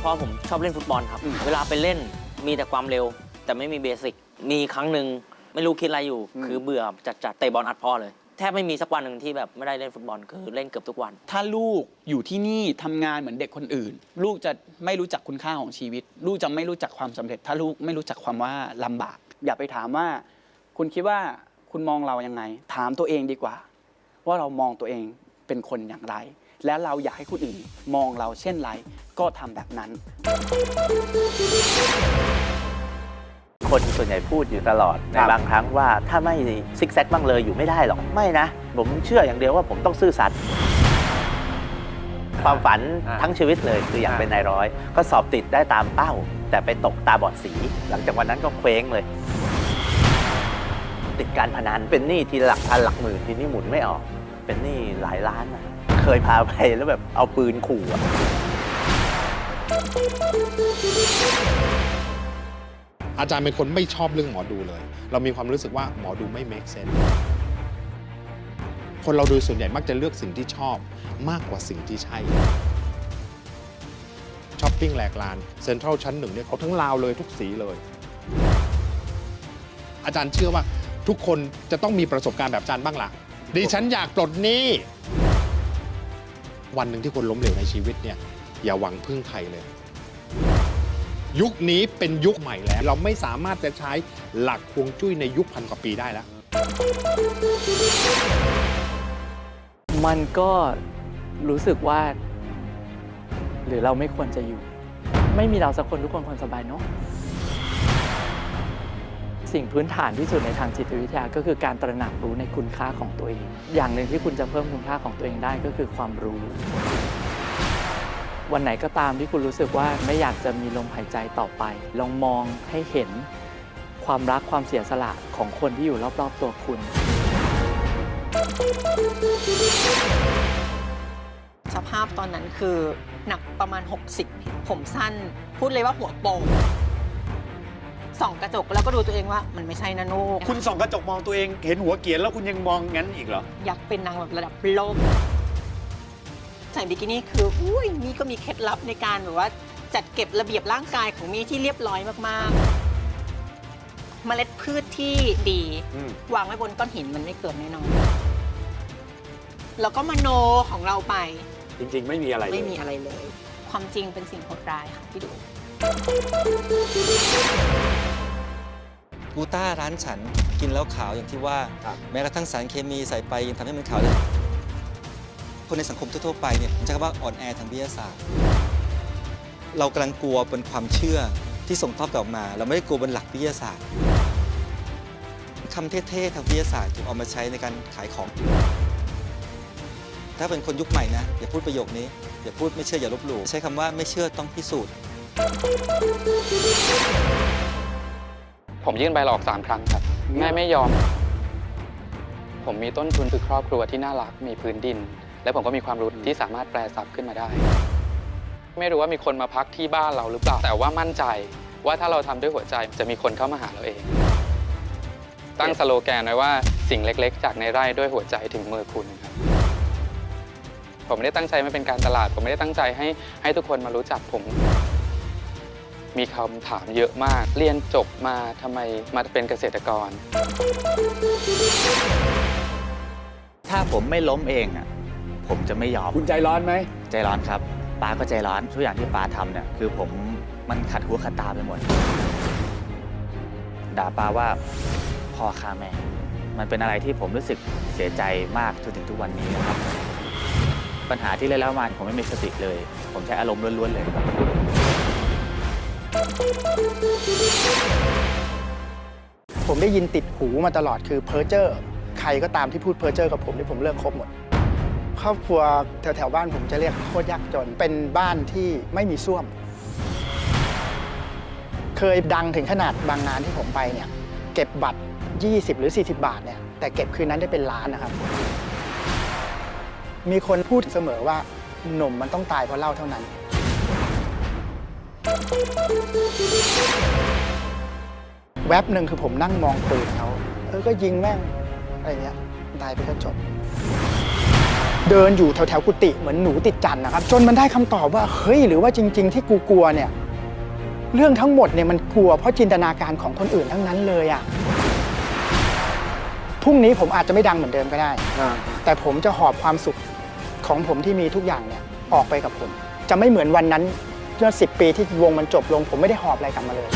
เพราะผมชอบเล่นฟุตบอลครับอืมเวลาไปเล่นมีแต่ความเร็ว แต่ไม่มีเบสิก มีครั้งหนึ่งไม่รู้คิดอะไรอยู่อืมคือเบื่อจัดจัดๆเตะบอลอัดพ่อเลย แทบไม่มีสักวันหนึ่งที่แบบไม่ได้เล่นฟุตบอลคือเล่นเกือบทุกวัน ถ้าลูกอยู่ที่นี่ทำงานเหมือนเด็กคนอื่น ลูกจะไม่รู้จักคุณค่าของชีวิต ลูกจะไม่รู้จักความสำเร็จ ถ้าลูกไม่รู้จักความว่าลำบาก อย่าไปถามว่า คุณคิดว่าคุณมองเรายังไง ถามตัวเองดีกว่า ว่าเรามองตัวเองเป็นคนอย่างไร และเราอยากให้คนอื่นมองเราเช่นไรก็ทำแบบนั้น คนส่วนใหญ่พูดอยู่ตลอดในครับบางครั้งว่าถ้าไม่ซิกแซกบ้างเลยอยู่ไม่ได้หรอกไม่นะ ผมเชื่ออย่างเดียวว่าผมต้องซื่อสัตย์ความฝันอ่าทั้งชีวิตเลยคืออยากอ่าเป็นนายร้อย ก็สอบติดได้ตามเป้า แต่ไปตกตาบอดสี หลังจากวันนั้นก็เคว้งเลย ติดการพนันเป็นหนี้ทีละหลักพันหลักหมื่นทีนี้หมุนไม่ออก เป็นหนี้หลายล้านอะ เคยพาไปแล้วแบบเอาปืนขู่อะอาจารย์เป็นคนไม่ชอบเรื่องหมอดูเลย เรามีความรู้สึกว่าหมอดูไม่ make sense คนเราโดยส่วนใหญ่มักจะเลือกสิ่งที่ชอบมากกว่าสิ่งที่ใช่ช้อปปิ้งแหลกลานเซ็นทรัลชั้นหนึ่งเนี่ยเขาทั้งลาวเลยทุกสีเลย อาจารย์เชื่อว่าทุกคนจะต้องมีประสบการณ์แบบอาจารย์บ้างล่ะดิฉันอยากปลดหนี้ วันหนึ่งที่คนล้มเหลวในชีวิตเนี่ยอย่าหวังพึ่งใครเลย ยุคนี้เป็นยุคใหม่แล้ว เราไม่สามารถจะใช้หลักฮวงจุ้ยในยุคพันกว่าปีได้แล้ว มันก็รู้สึกว่า หรือเราไม่ควรจะอยู่ ไม่มีเราสักคนทุกคนควรสบายเนาะ สิ่งพื้นฐานที่สุดในทางจิตวิทยาก็คือการตระหนักรู้ในคุณค่าของตัวเอง อย่างหนึ่งที่คุณจะเพิ่มคุณค่าของตัวเองได้ก็คือความรู้ วันไหนก็ตามที่คุณรู้สึกว่าไม่อยากจะมีลมหายใจต่อไป ลองมองให้เห็นความรักความเสียสละของคนที่อยู่รอบๆตัวคุณ สภาพตอนนั้นคือหนักประมาณ 60 ผมสั้น พูดเลยว่าหัวโปก ส่องกระจกแล้วก็ดูตัวเองว่ามันไม่ใช่นะโนกคุณส่องกระจกมองตัวเองเห็นหัวเกียนแล้วคุณยังมองงั้นอีกเหรอ อยากเป็นนางแบบระดับโลก ใส่บิกินี่คืออุ้ยมีก็มีเคล็ดลับในการแบบว่าจัดเก็บระเบียบร่างกายของมีที่เรียบร้อยมากๆ เมล็ดพืชที่ดี อืม วางไว้บนก้อนหินมันไม่เกิดแน่นอนแล้วก็มโนของเราไป จริง ๆ ไม่มีอะไรเลยไม่มีอะไรเลย ความจริงเป็นสิ่งโหดร้ายค่ะที่ดู กูต้าร้านฉันกินแล้วขาวอย่างที่ว่าครับแม้กระทั่งสารเคมีใส่ไปยังทำให้มันขาวเลยคนในสังคมทั่วๆไปเนี่ยผมใช้คำว่าอ่อนแอทางวิทยาศาสตร์ เรากำลังกลัวบนความเชื่อที่ส่งทอดต่อมา เราไม่ได้กลัวบนหลักวิทยาศาสตร์คำเท่ๆทางวิทยาศาสตร์ถูกเอามาใช้ในการขายของ ถ้าเป็นคนยุคใหม่นะอย่าพูดประโยคนี้อย่าพูดไม่เชื่ออย่าลบหลู่ใช้คำว่าไม่เชื่อต้องพิสูจน์ ผมยื่นใบหลอกสามครั้งครับ แม่ไม่ยอม ผมมีต้นทุนคือครอบครัวที่น่ารักมีพื้นดิน และผมก็มีความรู้ที่สามารถแปลศัพท์ขึ้นมาได้ ไม่รู้ว่ามีคนมาพักที่บ้านเราหรือเปล่าแต่ว่ามั่นใจว่าถ้าเราทำด้วยหัวใจจะมีคนเข้ามาหาเราเอง ตั้งสโลแกนไว้ว่าสิ่งเล็กๆ จากในไร่ด้วยหัวใจถึงมือคุณครับผมไม่ได้ตั้งใจไม่เป็นการตลาด ผมไม่ได้ตั้งใจให้ให้ทุกคนมารู้จักผม มีคำถามเยอะมาก เรียนจบมาทำไมมาเป็นเกษตรกร ถ้าผมไม่ล้มเองอะผมจะไม่ยอม คุณใจร้อนไหม ใจร้อนครับป้าก็ใจร้อนทุกอย่างที่ป้าทำเนี่ยคือผมมันขัดหัวขัดตาไปหมด ด่าป้าว่าพ่อฆ่าแม่ มันเป็นอะไรที่ผมรู้สึกเสียใจมากจนถึงทุกวันนี้นะครับ ปัญหาที่เล่นแล้วมาผมไม่มีสติเลย ผมใช้อารมณ์ล้วนๆเลย ผมได้ยินติดหูมาตลอดคือเพอร์เจอร์ ใครก็ตามที่พูดเพอร์เจอร์กับผมที่ผมเลิกคบหมด ครอบครัวแถวๆบ้านผมจะเรียกโคตรยากจน เป็นบ้านที่ไม่มีส้วม เคยดังถึงขนาดบางงานที่ผมไปเนี่ย เก็บบัตร 20 หรือ 40 บาทเนี่ย แต่เก็บคืนนั้นได้เป็นล้านนะครับ มีคนพูดเสมอว่าหนุ่มมันต้องตายเพราะเหล้าเท่านั้น แว็บหนึ่งคือผมนั่งมองปืนเขาเออก็ยิงแม่งอะไรเงี้ยตายไปก็จบ เดินอยู่แถวแถวๆกุฏิเหมือนหนูติดจันนะครับ จนมันได้คำตอบว่าเฮ้ยหรือว่าจริง ๆ ที่กูกลัวเนี่ย เรื่องทั้งหมดเนี่ยมันกลัวเพราะจินตนาการของคนอื่นทั้งนั้นเลยอะพรุ่งนี้ผมอาจจะไม่ดังเหมือนเดิมก็ได้ แต่ผมจะหอบความสุขของผมที่มีทุกอย่างเนี่ยออกไปกับผม จะไม่เหมือนวันนั้น เมื่อสิปีที่วงมันจบลง ผมไม่ได้หอบอะไรกลับมาเลย